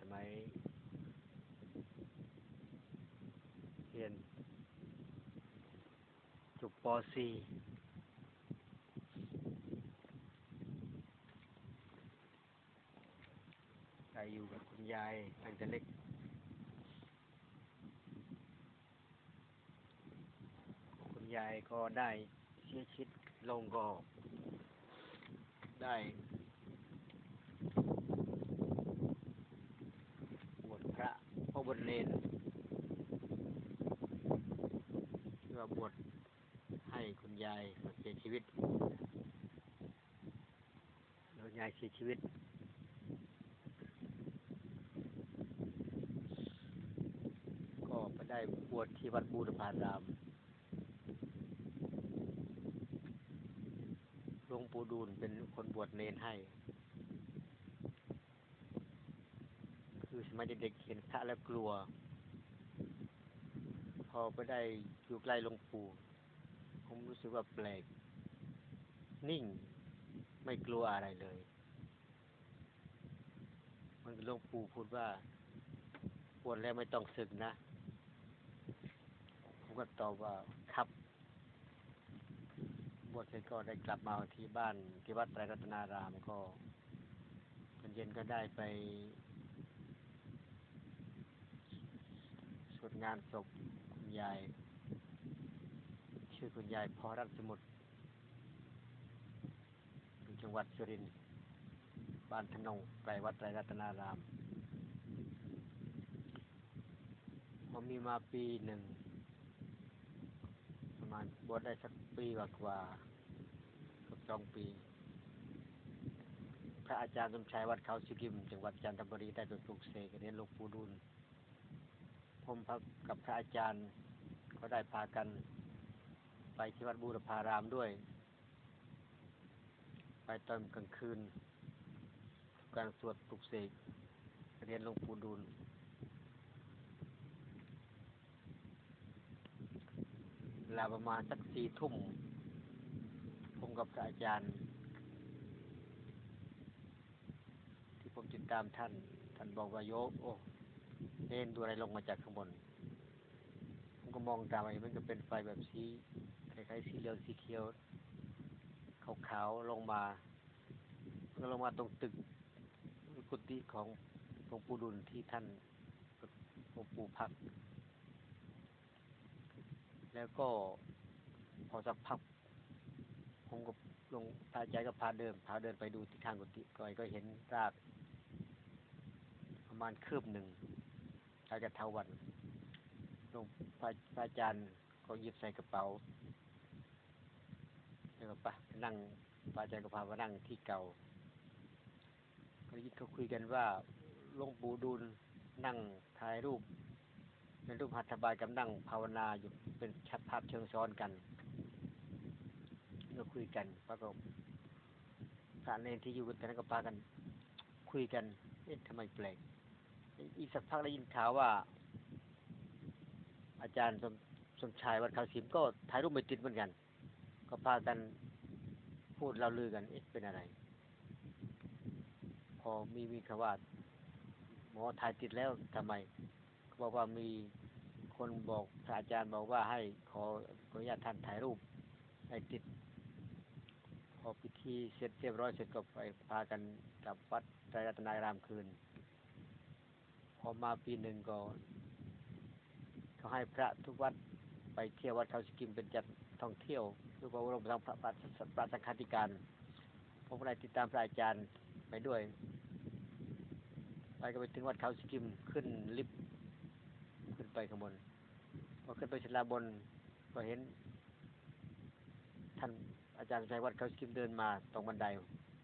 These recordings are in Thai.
สมัยเรียนจบป .4 ได้อยู่กับคุณยายตั้งแต่เล็กคุณยายก็ได้เสียชีวิตลงก็ได้บวชพระพ่อบวช เนนเพื่อบวชให้คุณยายเสียชีวิตแล้วยายเสียชีวิต ก็ไปได้บวชที่วัดบูรพารามหลวงปู่ดูลเป็นคนบวชเนนให้ คือสมัยเด็กๆเห็นพระแล้วกลัว พอไปได้อยู่ใกล้หลวงปู่ผมรู้สึกว่าแปลก นิ่ง ไม่กลัวอะไรเลย มันหลวงปู่พูดว่าบวชแล้วไม่ต้องศึกนะผมก็ตอบว่าครับบวชเสร็จก็ได้กลับมาที่บ้านที่วัดไตรรัตนารามก็เย็นก็ได้ไปสว ดงานศพคุณยาย ชื่อคุณยายพอรัตสมุทรจังหวัดสุรินทร์บ้านธนงใกลวัดไตรรัตนาราม ผมมีมาปีหนึ่ง ประมาณบวชได้สักปีกว่ากว่ากือบสองปี พระอาจารย์สมชายวัดเขาสิกิม จังหวัดจันทบุรีได้ไปปลูกเสกเรียนหลวงปู่ดุล ผมพักกับพระอาจารย์ ก็ได้พากัน ไปที่วัดบูรพารามด้วย ไปตอนกลางคืน การสวดปลุกเสกเรียนหลวงปู่ดูลเวลาประมาณสักสี่ทุ่ม ผมกับพระอาจารย์ ที่ผมติดตามท่าน ท่านบอกว่าโยโอ้ เน้นดูอะไรลงมาจากข้างบน ผมก็มองตามไปมันก็เป็นไฟแบบสีคล้ายๆสีเหลืองสีเขียวขาวๆลงมาก็ลงมาตรงตึกกุฏิของหลวงปู่ดุลที่ท่านหลวงปู่พัก แล้วก็พอสักพักผมก็ลงตาใจก็พาเดินพาเดินไปดูที่ทางกุฏิก็ก็เห็นรากประมาณคืบหนึ่ง อาจจะเท่าวันหลวงพระพระอาจารย์ก็หยิบใส่กระเป๋าแล้วก็ไปนั่งพระอาจารย์ก็พามานั่งที่เก่าก็ยินเขาคุยกันว่าหลวงปู่ดูลนั่งถ่ายรูปเป็นรูปหัตถบายกับนั่งภาวนาอยู่เป็นชัดภาพเชิงซ้อนกันก็คุยกันปรากฏพระเนรที่อยู่กันนั้นก็พากัน คุยกันเอ๊ะทำไมแปลก อีกสักพักได้ยินข่าวว่า อาจารย์สมสมชายวัดเขาสิมก็ถ่ายรูปไม่ติดเหมือนกัน ก็พากันพูดเล่าลือกันเอ๊ะเป็นอะไร พอมีมีคำว่าหมอถ่ายติดแล้วทำไมเขาบอกว่ามีคนบอกอาจารย์บอกว่าให้ขอขออนุญาตท่านถ่ายรูปให้ติด พอพิธีเสร็จเรียบร้อยเสร็จก็ไปพากันกลับวัดไตรรัตนารามคืน พอมาปีหนึ่งก็เขาให้พระทุกวัดไปเที่ยววัดเขาสกิมเป็นจัดท่องเที่ยวหรือว่าอบรมทางพระปัสปราสังฆาธิการผมก็ได้ติดตามพระอาจารย์ไปด้วย ไปก็ไปถึงวัดเขาสกิมขึ้นลิฟต์ขึ้นไปข้างบนพอขึ้นไปชั้นลาบนก็เห็น ท่านอาจารย์ชัยวัดเขาสกิมเดินมาตรงบันได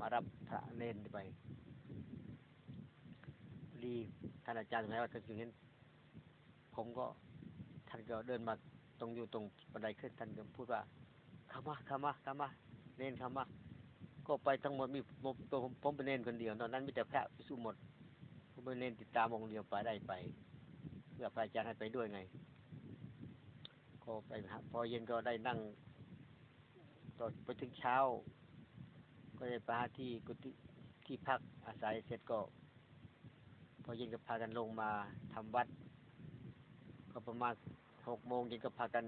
มารับพระเนนไปีท่านอาจารย์ชัยวัดเขาสกิมเห็นผมก็ท่านก็เดินมาตรงอยู่ตรงบันไดขึ้นท่านก็พูดว่าเข้ามาเข้ามาเข้ามาเนนเข้ามาก็ไปทั้งหมดมีผมตัวผมผมเป็นเนนคนเดียวตอนนั้นมีแต่พระพิสุหมดผมเป็นเนนติดตามองเดียวไปได้ไปเพื่อพระอาจารย์ให้ไปด้วยไงก็ไปพอเย็นก็ได้นั่งต่อไปถึงเช้า ก็ได้ไปหาที่กุฏิที่พักอาศัยเสร็จก็ พอเย็นก็พากันลงมาทำวัด ก็ประมาณหกโมงเย็นก็พากัน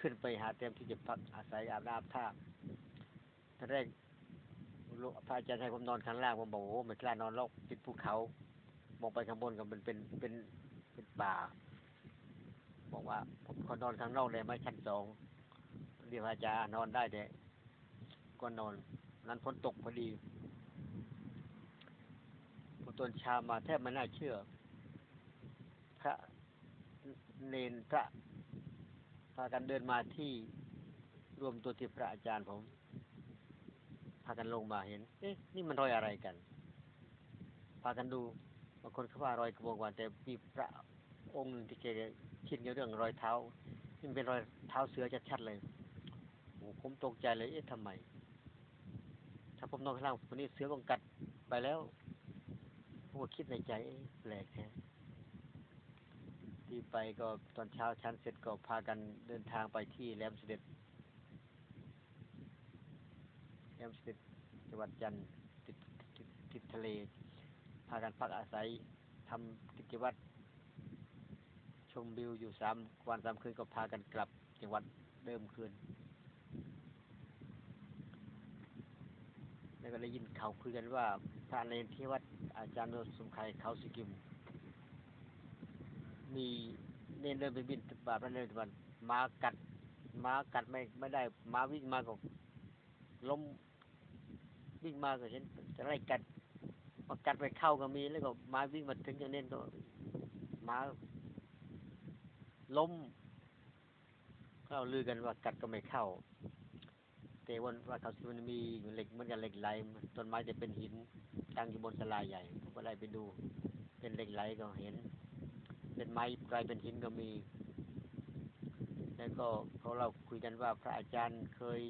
ขึ้นไปหาเตรียมที่จะพักอาศัยอาบน้ำท่าตอนแรกลูกพระอาจารย์ให้ผมนอนข้างล่างผมบอกโอ้ไม่กล้านอนหรอกติดภูเขา มองไปข้างบนก็มันเป็นเป็นเป็นป่า บอกว่าผมขอนอนข้างนอกเลยไหมชั้นสองเรียกพระอาจารย์นอนได้แต่ก็นอน นั้นฝนตกพอดี ตนเช้ามาแทบไม่น่าเชื่อ พระเนนพระพากันเดินมาที่รวมตัวที่พระอาจารย์ผม พากันลงมาเห็น เอ๊ะ นี่มันรอยอะไรกัน พากันดูบางคนเขาว่ารอยกระบองวานแต่มีพระองค์หนึ่งที่แกชินกับเรื่องรอยเท้านี่เป็นรอยเท้าเสือชัดๆเลยโอ้ผมตกใจเลย เอ๊ะทำไม ถ้าผมนอนข้างล่างวันนี้เสือคงกัดไปแล้ว ผมก็คิดในใจแปลกแท้ที่ไปก็ตอนเช้าชั้นเสร็จก็พากันเดินทางไปที่แหลมเสด็จแหลมเสด็จจังหวัดจันทร์ติดติดติดทะเล พากันพักอาศัยทำกิจวัตรชมวิวอยู่สามวันสามคืนก็พากันกลับจังหวัดเดิมคืน แล้วก็ได้ยินเขาคุยกันว่าพระเนรที่วัด อาจารย์โนสมไขเขาสิกิม มีเนรเดินไปบินบาทพระเนรทุกวันมากัดมากัดไม่ไม่ได้มาวิ่งมาก็ล้มวิ่งมาก็เห็นจะไล่กัดมากัดไปเข้าก็มีแล้วก็มาวิ่งมาถึงอย่างเน้นก็มาล้มเขาลือกันว่ากัดก็ไม่เข้าแต่วันว่าเขาสิมันมีเหล็กเหมือนกับเหล็กไหลต้นไม้จะเป็นหิน ตั้งอยู่บนสลาใหญ่ผมก็ไล่ไปดู เป็นเหล็กไหลก็เห็น เป็นไม้กลายเป็นหินก็มี แล้วก็เขาเราคุยกันว่าพระอาจารย์เคย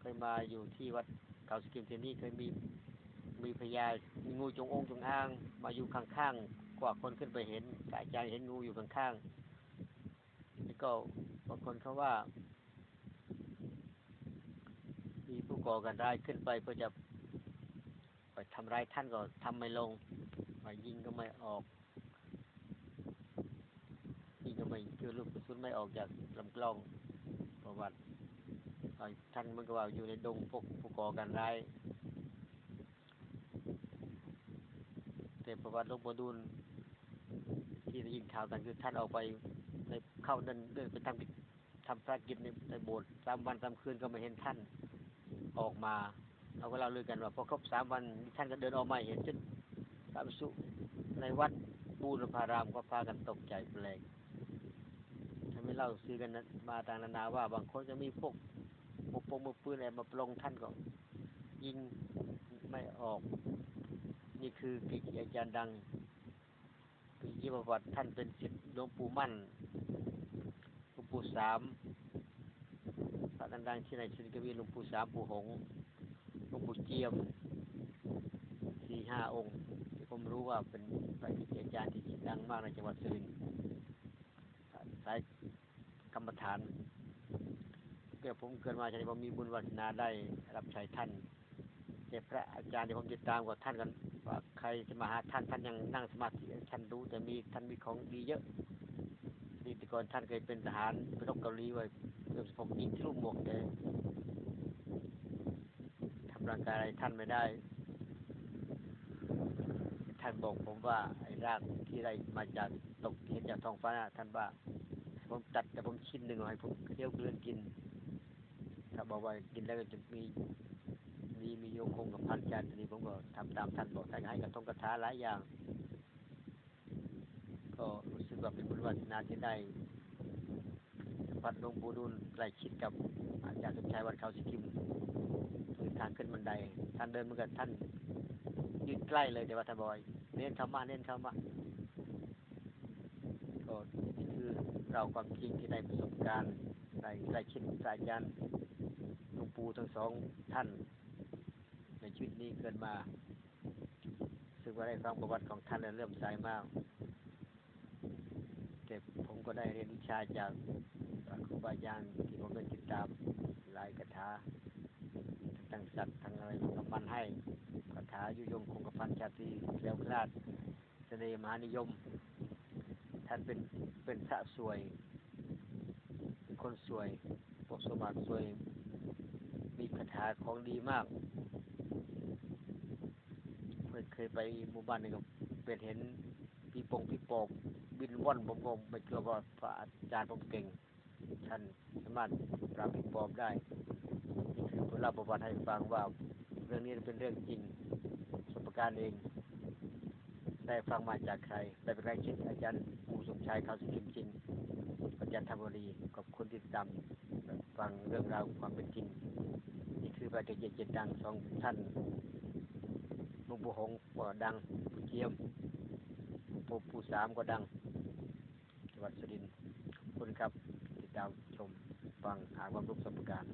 เคยมาอยู่ที่วัดเขาสกิมเที่นี่เคยมีมีพญามีงูจงองจงอาง มาอยู่ข้างๆกว่าคนขึ้นไปเห็นพระอาจารย์เห็นงูอยู่ข้างๆแล้วก็บางคนเขาว่า มีผู้ก่อการร้ายขึ้นไปเพื่อจะ ไปทำร้ายท่านก็ทำไม่ลงไปยิงก็ไม่ออกยิงก็ไม่คือลูกกระสุนไม่ออกจากลำกล้องประวัติเอาท่านมันก็ว่าอยู่ในดงพวกผู้ก่อการร้ายแต่ประวัติลวงปู่ดูลที่ได้ยินข่าวกันคือท่านออกไปในเข้าเดินเดินไปทำกิจทำภารกิจในในโบสถ์สามวันสามคืนก็ไม่เห็นท่านออกมา เราก็เล่าเลือกันว่าพอครบสามวันท่านก็เดินออกมาเห็นจนพระภิกษุในวัดบูรพารามก็พากันตกใจแปลกทำให้เล่าซื้อกันนะมาต่างนานาว่าบางคนจะมีพวกมือปงมือปืนอะไรมาปลงท่านก็ยิงไม่ออก นี่คือกิจอาจารย์ดังกิจประวัติท่านเป็นศิษย์หลวงปู่มั่นหลวงปู่สามพระดังๆที่ในชินกวีหลวงปู่สามปู่หง ลวงปู่เจียมสี่ห้าองค์ที่ผมรู้ว่าเป็นพระอาจารย์ที่ดังมากในจังหวัดสุรินทร์สายกรรมฐานเกิดผมเกิดมาชาติผมมีบุญวาสนาได้รับใช้ท่านแต่พระอาจารย์ที่ผมติดตามกับท่านกันว่าใครจะมาหาท่านท่านยังนั่งสมาธิท่านรู้แต่มีท่านมีของดีเยอะนี่แต่ก่อนท่านเคยเป็นทหารเป็นรบเกาหลีไว้เรื่องผมยิงที่ลูกหมวกแต่ ร่างกายอะไรท่านไม่ได้ ท่านบอกผมว่าไอ้รากที่ได้มาจากตกเห็นจากท้องฟ้านะท่านว่า ผมตัดแต่ผมชิ้นหนึ่งเอาให้ผมเคี้ยวเกลือกิน ถ้าบอกว่ากินแล้วก็จะมีดีมีโยคงกับพันจานทีนี้ผมก็ทำตามท่านบอกท่านให้กับทงกระถาหลายอย่าง ก็รู้สึกว่าเป็นบุญวาสนาที่ได้วัดหลวงปู่ดูลใกล้ชิดกับอาจารย์สมชายวัดเขาสิกิม ทางขึ้นบันไดท่านเดินเหมือนกับท่านยืนใกล้เลยแต่ว่าท่านบอย เน้นเข้ามาเน้นเข้ามาก็นี่คือเราความจริงที่ได้ประสบการณ์ได้ใกล้ชิดพระอาจารย์หลวงปู่ทั้งสองท่าน ในชีวิตนี้เกิดมาซึ่งว่าได้ฟังประวัติของท่านแล้วเริ่มสายมาก แต่ผมก็ได้เรียนวิชาจากครูบาอาจารย์ที่ผมได้ติดตามหลายคาถา ทั้งสัตว์ทั้งอะไรกำมันให้คาถายุยงคงกระพันชาตรีแล้วคลาดเสน่ห์มหานิยม ท่านเป็นเป็นพระสวย เป็นคนสวยปกสมบัติสวย มีคาถาของดีมากเพื่อนเคยไปหมู่บ้านนึงก็เป็นเห็นปีปงปีปอบบินว่อนผมผมไม่เชื่อว่าพระอาจารย์ผมเก่งท่านสามารถปราบปีปอบได้ เล่าประวัติให้ฟังว่าเรื่องนี้เป็นเรื่องจริงสบการณ์เอง ได้ฟังมาจากใคร ได้เป็นแรงคิดอาจารย์ปู่สมชายเขาสิกิมจริงอาจารย์ธรรมรีขอบคุณที่ติดตามฟังเรื่องราวความเป็นจริงนี่คือพระเกจิเจ็ดดังสองท่านลวงปู่หงส์ก็ดังปู่เจียมปู่ปู่สามก็ดังจังหวัดสุรินทร์ขอบคุณครับ ติดตามชมฟังหาความรู้ประสบการ